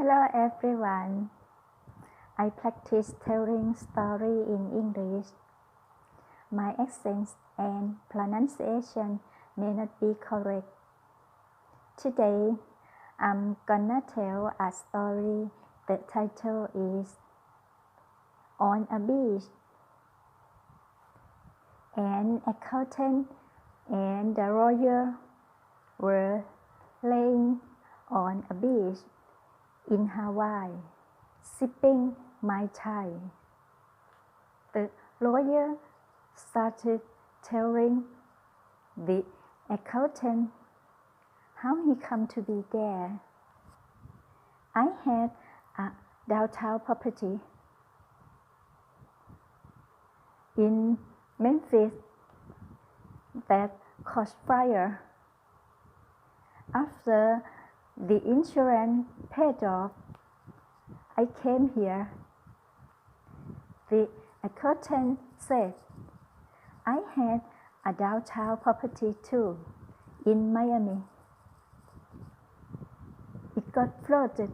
Hello everyone. I practice telling story in English. My accent and pronunciation may not be correct. Today, I'm gonna tell a story. The title is On a Beach. An accountant and the lawyer were laying on a beach in Hawaii, sipping Mai Tai. The lawyer started telling the accountant how he come to be there. I had a downtown property in Memphis that caught fire. After the insurance paid off, I came here. The accountant said, I had a downtown property too in Miami. It got flooded.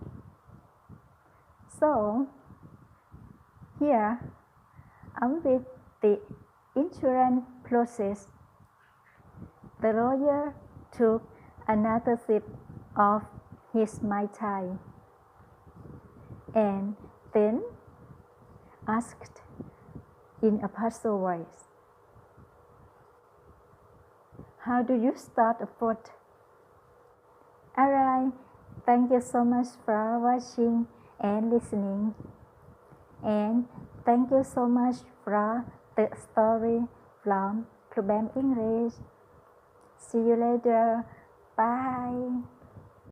So, here I'm with the insurance process. The lawyer took another sip of his Mai Tai and then asked in a puzzled voice, How do you start a boat? Alright, thank you so much for watching and listening. And thank you so much for the story from Club English. See you later. Bye.